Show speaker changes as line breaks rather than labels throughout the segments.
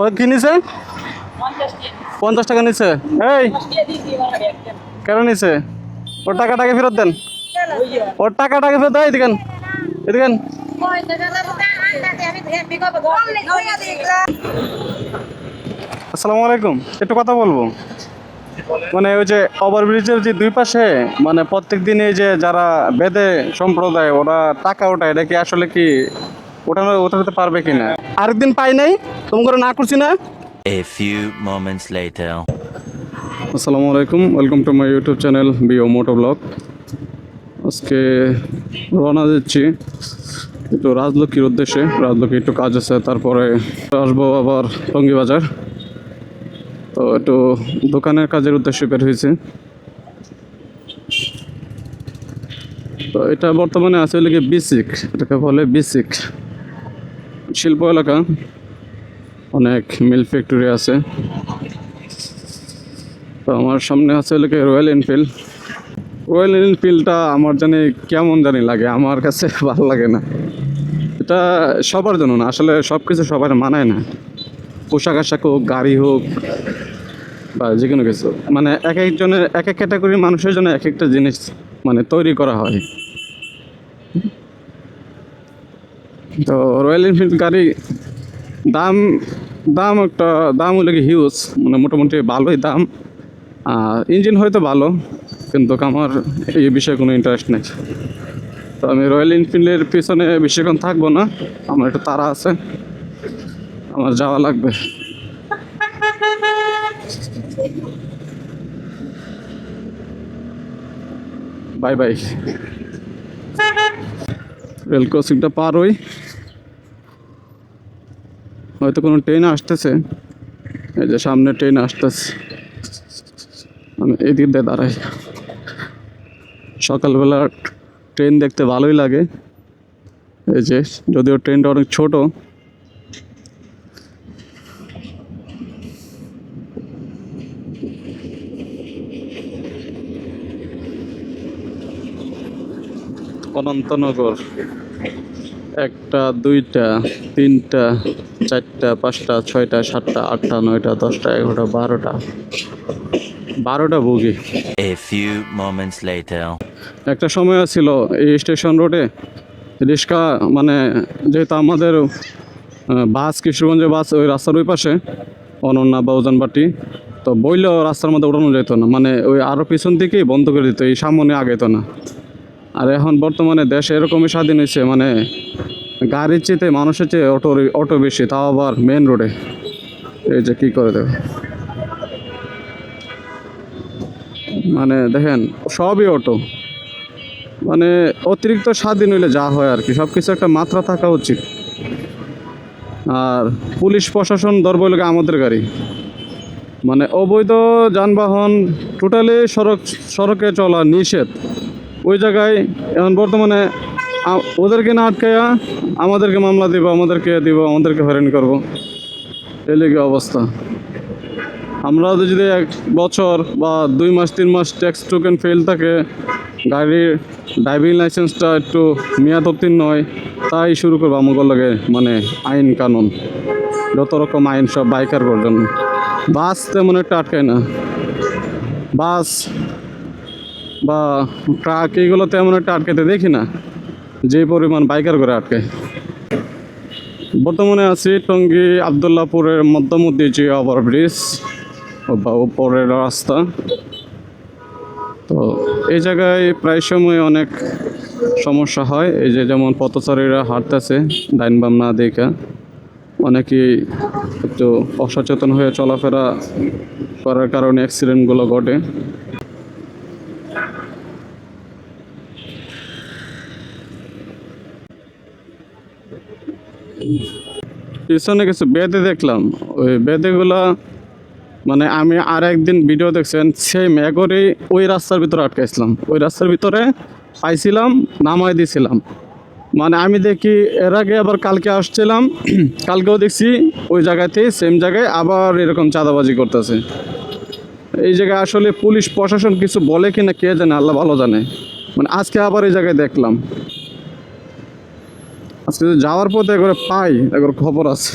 কত কি নিছে? পঞ্চাশ টাকা নিছে। এই, কেন নিছে? ওর টাকাটাকে ফেরত দেন। ওর টাকাটাকে ফেরত দেয় এদিকেন এদিকেন আসসালামু আলাইকুম, একটু কথা বলব। মানে ওই যে ওভারব্রিজের যে দুই পাশে মানে প্রত্যেক দিনে যে যারা বেদে সম্প্রদায়, ওরা টাকা ওঠায়, এটা কি আসলে কি ওঠানো ওঠাতে পারবে কিনা? আরেকদিন পাই নাই তুমি করে না করছি না।
A few moments later.
আসসালামু আলাইকুম welcome to my YouTube channel bio moto vlog আজকে রওনা দিচ্ছি একটু রাজলক্ষ্মীর উদ্দেশ্যে। রাজলক্ষ্মী একটু কাজ আছে তারপরে আসব আবার টঙ্গি বাজার তো একটু দোকানের কাজের উদ্দেশ্যে বের হয়েছে। তো এটা বর্তমানে আছে কি বিসিক এটাকে বলে বিসিক শিল্প এলাকা। অনেক মিল ফ্যাক্টরি আছে। তো আমার সামনে আছে হলো রয়্যাল এনফিল্ড রয়্যাল এনফিল্ডটা আমার জানি কেমন জানি লাগে, আমার কাছে ভালো লাগে না। এটা সবার জন্য না, আসলে সব কিছু সবার মানায় না। পোশাক আশাক হোক, গাড়ি হোক, বা যে কোনো কিছু। মানে এক একজনের, এক এক ক্যাটাগরির মানুষের জন্য এক একটা জিনিস মানে তৈরি করা হয়। তো রয়্যাল এনফিল্ড গাড়ি দাম দাম একটা, দাম হলো কি হিউজ মানে মোটামুটি ভালোই দাম। আর ইঞ্জিন হয়তো ভালো, কিন্তু আমার এই বিষয়ে কোনো ইন্টারেস্ট নেই। তো আমি রয়্যাল এনফিল্ডের পিছনে বেশিক্ষণ থাকব না, আমার একটু তারা আছে, আমার যাওয়া লাগবে। বাই বাই রেল ক্রসিংটা পার হই। হয়তো কোনো ট্রেন আসতেছে। এই যে সামনে ট্রেন আসতেছে। আমি এদিক দিয়ে দাঁড়াই। সকালবেলা ট্রেন দেখতে ভালোই লাগে। এই যে, যদিও ট্রেনটা অনেক ছোট অনন্তনগর। একটা দুইটা তিনটা চারটা পাঁচটা ছয়টা সাতটা আটটা নয়টা দশটা এগারোটা বারোটা। বারোটা বগি। একটা সময় ছিল এই স্টেশন রোডে। রিক্সা মানে যেহেতু আমাদের বাস কিশোরগঞ্জের বাস ওই রাস্তার ওই পাশে অনন্যা বা ওজনবাটি তো বইলেও রাস্তার মধ্যে উঠানো যেত না। মানে ওই আরও পিছন থেকেই বন্ধ করে দিত এই সামনে আগেতো না। আর এখন বর্তমানে দেশ এরকমই স্বাধীন হয়েছে মানে গাড়ির চেয়ে মানুষের চেয়ে অটো অটো বেশি, তাও আবার মেন রোডে এই যে কী করে দেবে মানে দেখেন, সবই অটো। মানে অতিরিক্ত স্বাধীন হইলে যা হয় আর কি সব কিছু একটা মাত্রা থাকা উচিত। আর পুলিশ প্রশাসন ধরবো লোক আমাদের গাড়ি। মানে অবৈধ যানবাহন টোটালি সড়ক, সড়কে চলা নিষেধ। ওই জায়গায় এখন বর্তমানে ওদেরকে না আটকাইয়া আমাদেরকে মামলা দিব, আমাদেরকে দিব, আমাদেরকে হয়রান করব। এই লেগে অবস্থা। আমরা যদি এক বছর বা দুই মাস, তিন মাস ট্যাক্স টোকেন ফেল থাকে গাড়ির ড্রাইভিং লাইসেন্সটা একটু মেয়াদ উত্তীর্ণ হয়, তাই শুরু করব আমাকে লাগে মানে আইন কানুন। যত রকম আইন সব বাইকার জন্য। বাস তেমন একটা আটকায় না। বাস বা ট্রাক এইগুলো তেমন একটা আটকাতে দেখি না যে পরিমাণ বাইকার করে আটকায়। বর্তমানে আছি টঙ্গী আবদুল্লাপুরের মধ্যমধ্যে যে ওভারব্রিজ বা উপরের রাস্তা। তো এই জায়গায় প্রায় সময় অনেক সমস্যা হয়, এই যে যেমন পথচারীরা হাঁটতেছে ডাইন বাম না দেখা। অনেকেই একটু অসচেতন হয়ে চলাফেরা করার কারণে অ্যাক্সিডেন্টগুলো ঘটে। পিছনে কিছু বেদে দেখলাম। ওই বেদেগুলা মানে আমি আর একদিন ভিডিও দেখছেন সেম একই ওই রাস্তার ভিতরে আটকাইছিলাম। ওই রাস্তার ভিতরে পাইছিলাম নামাই দিয়েছিলাম মানে আমি দেখি, এর আগে আবার কালকে আসছিলাম, কালকেও দেখছি, ওই জায়গাতেই সেম জায়গায় আবার এরকম চাঁদাবাজি করতেছে। এই জায়গায় আসলে পুলিশ, প্রশাসন কিছু বলে কিনা কে জানে, আল্লাহ ভালো জানে। মানে আজকে আবার এই জায়গায় দেখলাম। আজকে যাওয়ার পথে একবার পাই, একবার খবর আছে।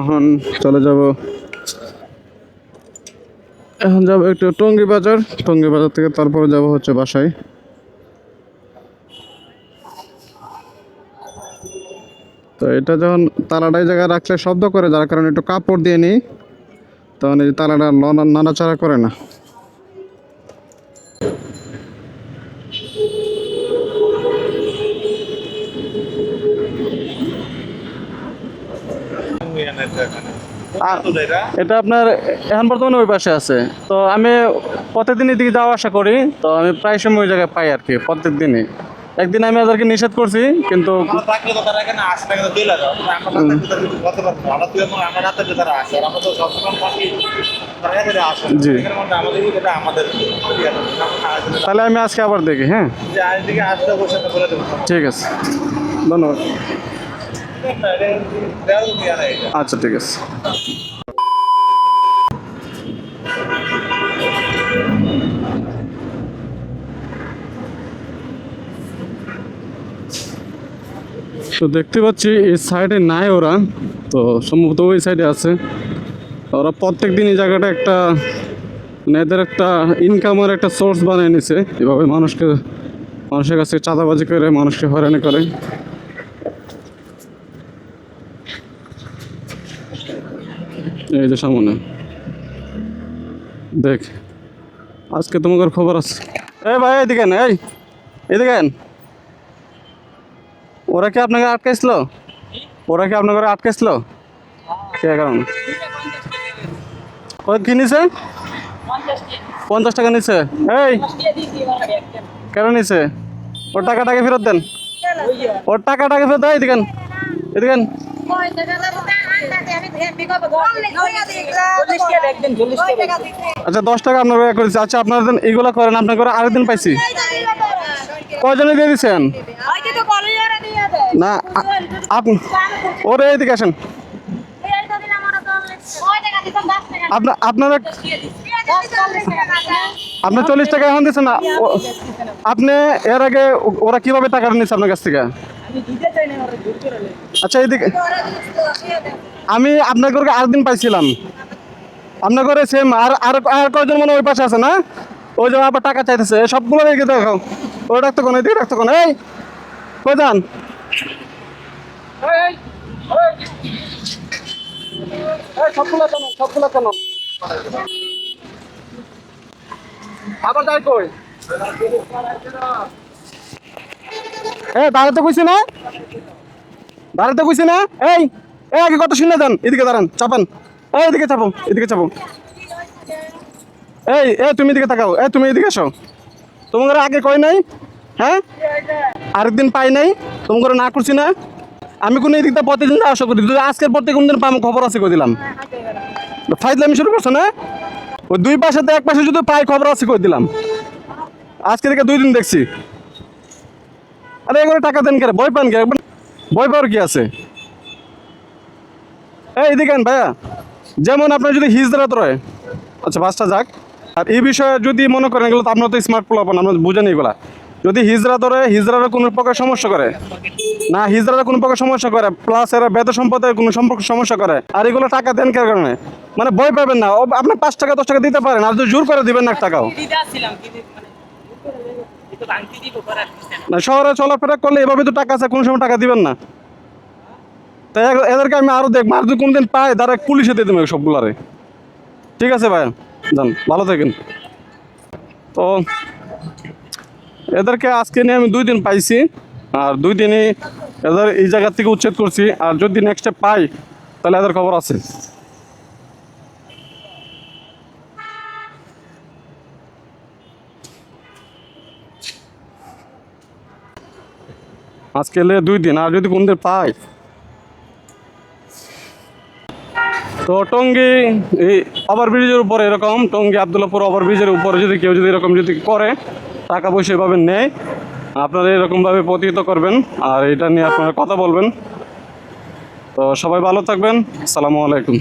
এখন চলে যাব। এখন যাব একটু টঙ্গি বাজার। টঙ্গি বাজার থেকে তারপরে যাব হচ্ছে বাসায়। তো এটা যখন তালাটা এই জায়গায় রাখলে শব্দ করে, যার কারণে একটু কাপড় দিয়ে নিই, তখন এই তালাটা নাড়াচাড়া করে না। এটা আপনার এখন বর্তমানে ওই পাশে আছে। তো আমি প্রত্যেকদিন এদিকে যাওয়া আসা করি। তো আমি প্রায় সময় ওই জায়গায় পাই আর কি প্রত্যেক দিনই একদিন আমি ওদেরকে নিষেধ করছি কিন্তু। জি।
ইয়ে।
তাহলে আমি আজকে আবার দেখি হ্যাঁ? ঠিক আছে। ধন্যবাদ। আচ্ছা ঠিক আছে। তো দেখতে পাচ্ছি এই সাইডে নাই ওরা। তো সম্ভবত ওই সাইডে আছে। ওরা প্রত্যেক দিন এই জায়গাটা একটা মানে এদের একটা ইনকামের একটা সোর্স বানিয়ে নিছে। এভাবে মানুষকে, মানুষের কাছে চাঁদাবাজি করে, মানুষকে হয়রানি করে। এই যে সামনে। দেখ, আজকে তোমাদের খবর আছে। এই ভাই, এদিকে এই, এদিকে। ওরা কি আপনাকে আটকাইছিল? ওরা কি আপনাকে আটকাইছিল? কে কারণ? ও কি নিছে? পঞ্চাশ টাকা নিছে। এই, কেন নিছে? ওর টাকাটাকে ফেরত দেন। ওর টাকাটাকে ফেরত দেয় এদিকে এদিকে। আচ্ছা দশ টাকা আপনার ইয়ে করেছে। আচ্ছা আপনার দেন এইগুলো করেন আপনার করে আরেকদিন পাইছি। কয়জনে দিয়ে দিচ্ছেন না আপনি ওরে এদিকে আসেন। আপনার আপনার আপনি চল্লিশ টাকা এখন দিচ্ছেন না। আপনি এর আগে ওরা কীভাবে টাকা নিচ্ছে আপনার কাছ থেকে? আচ্ছা এইদিকে আমি আপনার ঘরকে আরেকদিন পাইছিলাম। আপনার ঘরে সেম আর আর আর কয়জন মনে ওই পাশে আছে না? ওই জন্য আবার টাকা চাইতেছে সবগুলো রেখে দেখো ওই রাখতে কোন এদিকে রাখতে কোন এই! কই যান? সবগুলো কেন সবগুলো কেন? আবার যাই কই? এ দাঁড়াতে কইছি না? দাঁড়াতে কইছি না? এই! এই আগে কত শুনে যান এদিকে দাঁড়ান, চাপান। এই এদিকে চাপো এদিকে চাপো। এই এ তুমি এদিকে তাকাও এ তুমি এদিকে আসো। তোমার আগে কয় নাই? হ্যাঁ? আরেকদিন পাই নাই তোমার না করছি না। আমি কোনো এদিকটা প্রতিদিন আসা করি। যদি আজকের পর থেকে কোনদিন পাম, খবর আছে কই দিলাম। ফাইজলামি শুরু করছ না? ওই দুই পাশে তো এক পাশে যদি পাই, খবর আছে কই দিলাম। আজকে থেকে দুই দিন দেখছি। আরে এগুলো টাকা দেন কে বই পান কে? বই পাওয়ার কি আছে? এই এদিকে ভাইয়া যেমন আপনার যদি হিজরাত রয় আচ্ছা বাসটা যাক। আর এই বিষয়ে যদি মনে করেন এগুলো তো আপনার তো স্মার্ট পোলাপন আমরা বুঝেন এগুলা। যদি হিজরা ধরে হিজরার কোনো প্রকার সমস্যা করে? না হিজরার কোনো প্রকার সমস্যা করে প্লাস এরা বেদ সম্পদের কোনো সম্পর্ক সমস্যা করে আর এগুলো টাকা দেন কার কারণে? মানে ভয় পাবেন না আপনি পাঁচ টাকা দশ টাকা দিতে পারেন আর যদি জোর করে দিবেন না টাকাও। না শহরে চলাফেরা করলে এভাবে তো টাকা আছে কোনো সময় টাকা দিবেন না। তাই এদেরকে আমি আরও দেখব আর যদি কোনদিন পাই তারা পুলিশে দিয়ে দেবে সবগুলারে। ঠিক আছে ভাই, যান, ভালো থাকেন। তো এদেরকে আজকে নিয়ে আমি দুই দিন পাইছি, আর দুই দিনই এদের এই জায়গা থেকে উচ্ছেদ করছি, আর যদি নেক্সটে পাই, তাহলে এদের খবর আছে। আজকে দুই দিন, আর যদি কোনদিন পাই তো টঙ্গি, এই ওভারব্রিজের উপরে এরকম, টঙ্গি আবদুল্লাপুর ওভারব্রিজের উপরে যদি কেউ যদি এরকম যদি করে, টাকা পয়সা এভাবে নেয়, আপনারা এরকমভাবে প্রতিহিত করবেন। আর এটা নিয়ে আপনারা কথা বলবেন। তো সবাই ভালো থাকবেন। আসসালামু আলাইকুম।